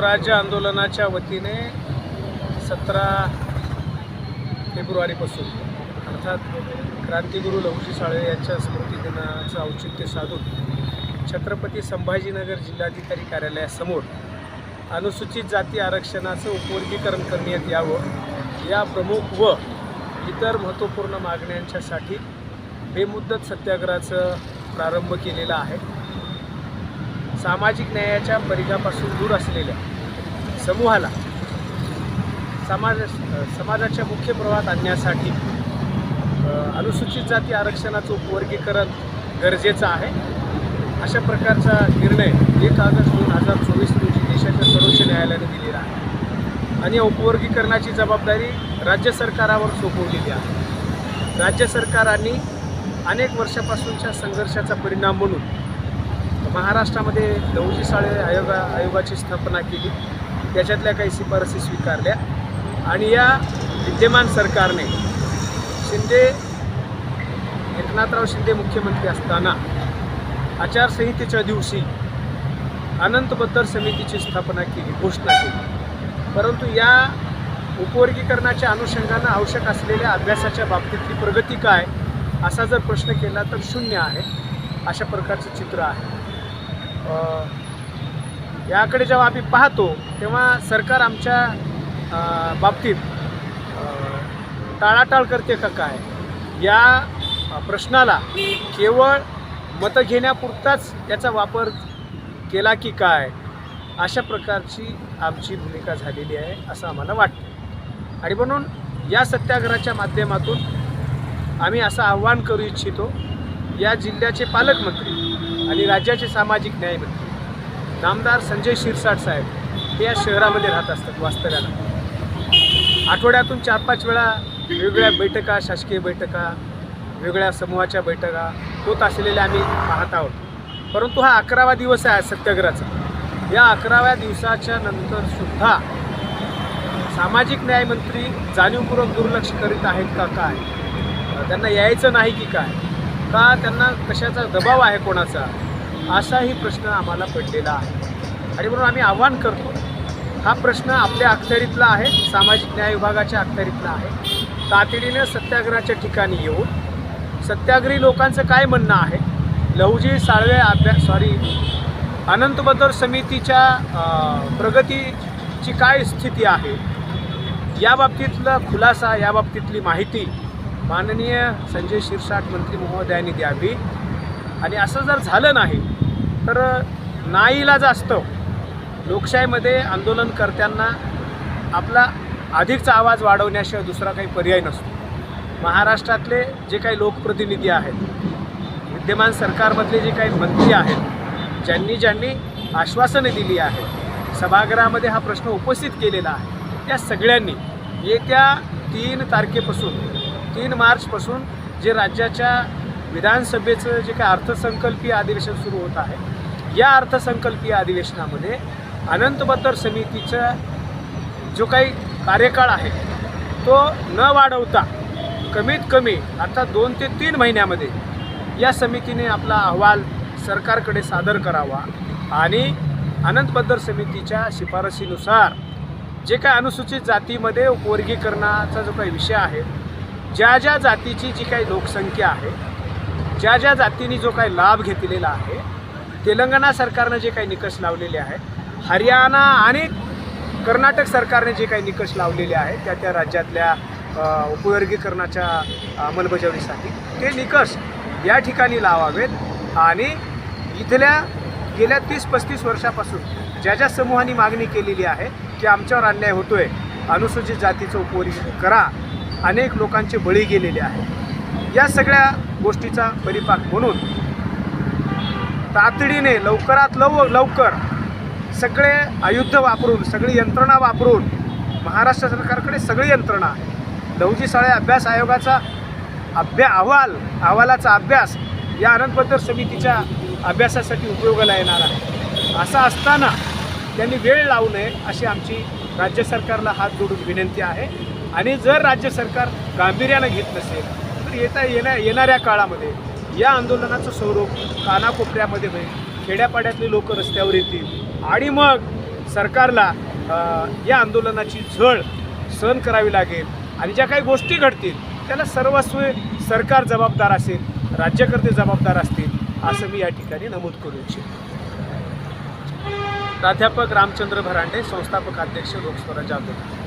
स्वराज्य आंदोलनाच्या वतीने सतरा फेब्रुवारीपासून अर्थात क्रांतिगुरू लहुजी साळे यांच्या स्मृतिदिनाचं औचित्य साधून छत्रपती संभाजीनगर जिल्हाधिकारी कार्यालयासमोर अनुसूचित जाती आरक्षणाचं उपवर्गीकरण करण्यात यावं या प्रमुख व इतर महत्त्वपूर्ण मागण्यांच्यासाठी बेमुद्दत सत्याग्रहाचं प्रारंभ केलेला आहे. सामाजिक न्यायाच्या परिघापासून दूर असलेल्या समूहाला समाज समाजाच्या मुख्य प्रवाहात आणण्यासाठी अनुसूचित जाती आरक्षणाचं उपवर्गीकरण गरजेचं आहे. अशा प्रकारचा निर्णय एक ऑगस्ट दोन हजार चोवीस रोजी देशाच्या सर्वोच्च न्यायालयाने दिलेला आहे. आणि या उपवर्गीकरणाची जबाबदारी राज्य सरकारावर सोपवलेली आहे. राज्य सरकारांनी अनेक वर्षापासूनच्या संघर्षाचा परिणाम म्हणून महाराष्ट्रामध्ये लहुजी साळे आयोगा आयोगाची स्थापना केली. त्याच्यातल्या काही शिफारसी स्वीकारल्या. आणि या विद्यमान सरकारने शिंदे एकनाथराव शिंदे मुख्यमंत्री असताना आचारसंहितेच्या दिवशी अनंत बद्दल समितीची स्थापना केली घोषणा केली. परंतु या उपवर्गीकरणाच्या अनुषंगानं आवश्यक असलेल्या अभ्यासाच्या बाबतीतली प्रगती काय असा जर प्रश्न केला तर शून्य आहे अशा प्रकारचं चित्र आहे. याकडे जेव्हा आम्ही पाहतो तेव्हा सरकार आमच्या बाबतीत टाळाटाळ करते का काय? या प्रश्नाला केवळ मतं घेण्यापुरताच याचा वापर केला की काय? अशा प्रकारची आमची भूमिका झालेली आहे असं आम्हाला वाटतं. आणि म्हणून या सत्याग्रहाच्या माध्यमातून आम्ही असं आव्हान करू इच्छितो या जिल्ह्याचे पालकमंत्री आणि राज्याचे सामाजिक न्यायमंत्री नामदार संजय शिरसाट साहेब हे या शहरामध्ये राहत असतात वास्तव्याला. आठवड्यातून चार पाच वेळा वेगवेगळ्या बैठका शासकीय बैठका वेगळ्या समूहाच्या बैठका होत असलेल्या आम्ही पाहत आहोत. परंतु हा अकरावा दिवस आहे सत्याग्रहाचा. या अकराव्या दिवसाच्या नंतर सुद्धा सामाजिक न्यायमंत्री जाणीवपूर्वक दुर्लक्ष करीत आहेत का काय? त्यांना यायचं नाही की काय? का त्यांना कशाचा दबाव आहे कोणाचा? असाही प्रश्न आम्हाला पडलेला आहे. आणि म्हणून आम्ही आव्हान करतो हा प्रश्न आपल्या अखत्यारीतला आहे सामाजिक न्याय विभागाच्या अखत्यारीतला आहे. तातडीनं सत्याग्रहाच्या ठिकाणी येऊन सत्याग्रही लोकांचं काय म्हणणं आहे? लहुजी साळवे अभ्यास सॉरी अनंतबदर समितीच्या प्रगतीची काय स्थिती आहे? या बाबतीतला खुलासा या बाबतीतली माहिती माननीय संजय शिरसाट मंत्री महोदयांनी द्यावी. आणि असं जर झालं नाही तर नाईलाज असतं. लोकशाहीमध्ये आंदोलनकर्त्यांना आपला अधिकचा आवाज वाढवण्याशिवाय दुसरा काही पर्याय नसतो. महाराष्ट्रातले जे काही लोकप्रतिनिधी आहेत विद्यमान सरकारमधले जे काही मंत्री आहेत ज्यांनी ज्यांनी आश्वासनं दिली आहेत सभागृहामध्ये हा प्रश्न उपस्थित केलेला आहे त्या सगळ्यांनी येत्या तीन तारखेपासून तीन मार्चपासून जे राज्याच्या विधानसभेचं जे काही अर्थसंकल्पीय अधिवेशन सुरू होत आहे या अर्थसंकल्पीय अधिवेशनामध्ये अनंत बद्दर समितीचा जो काही कार्यकाळ आहे तो न वाढवता कमीत कमी अर्थात दोन ते तीन महिन्यामध्ये या समितीने आपला अहवाल सरकारकडे सादर करावा आणि अनंतबद्दर समितीच्या शिफारसीनुसार जे काय अनुसूचित जातीमध्ये वर्गीकरणाचा जो काही विषय आहे ज्या ज्या जातीची जी काही लोकसंख्या आहे ज्या ज्या जातींनी जो काही लाभ घेतलेला आहे तेलंगणा सरकारनं जे काही निकष लावलेले आहेत हरियाणा आणि कर्नाटक सरकारने जे काही निकष लावलेले आहेत त्या त्या राज्यातल्या उपवर्गीकरणाच्या अंमलबजावणीसाठी ते निकष या ठिकाणी लावावेत आणि इथल्या गेल्या तीस पस्तीस वर्षापासून ज्या ज्या समूहांनी मागणी केलेली आहे की आमच्यावर अन्याय होतोय अनुसूचित जातीचं उपवर्गीकरण करा अनेक लोकांचे बळी गेलेले आहेत. या सगळ्या गोष्टीचा परिपाक म्हणून तातडीने लवकरात लव लवकर सगळे आयुध वापरून सगळी यंत्रणा वापरून महाराष्ट्र सरकारकडे सगळी यंत्रणा आहे लहुजी साळे अभ्यास आयोगाचा अभ्या अहवाल अहवालाचा अभ्यास या आनंदपत्र समितीच्या अभ्यासासाठी उपयोगाला येणार आहे. असं असताना त्यांनी वेळ लावू नये अशी आमची राज्य सरकारला हात जोडून विनंती आहे. आणि जर राज्य सरकार गांभीर्यानं घेत नसेल तर येता येण्या येणाऱ्या काळामध्ये या आंदोलनाचं स्वरूप कानाकोपऱ्यामध्ये होईल. खेड्यापाड्यातले लोक रस्त्यावर येतील. आणि मग सरकारला या आंदोलनाची झळ सहन करावी लागेल आणि ज्या काही गोष्टी घडतील त्याला सर्वस्वी सरकार जबाबदार असेल राज्यकर्ते जबाबदार असतील असं मी या ठिकाणी नमूद करू इच्छितो. प्राध्यापक रामचंद्र भरांडे संस्थापक अध्यक्ष लोकस्वराज्य आंदोलन.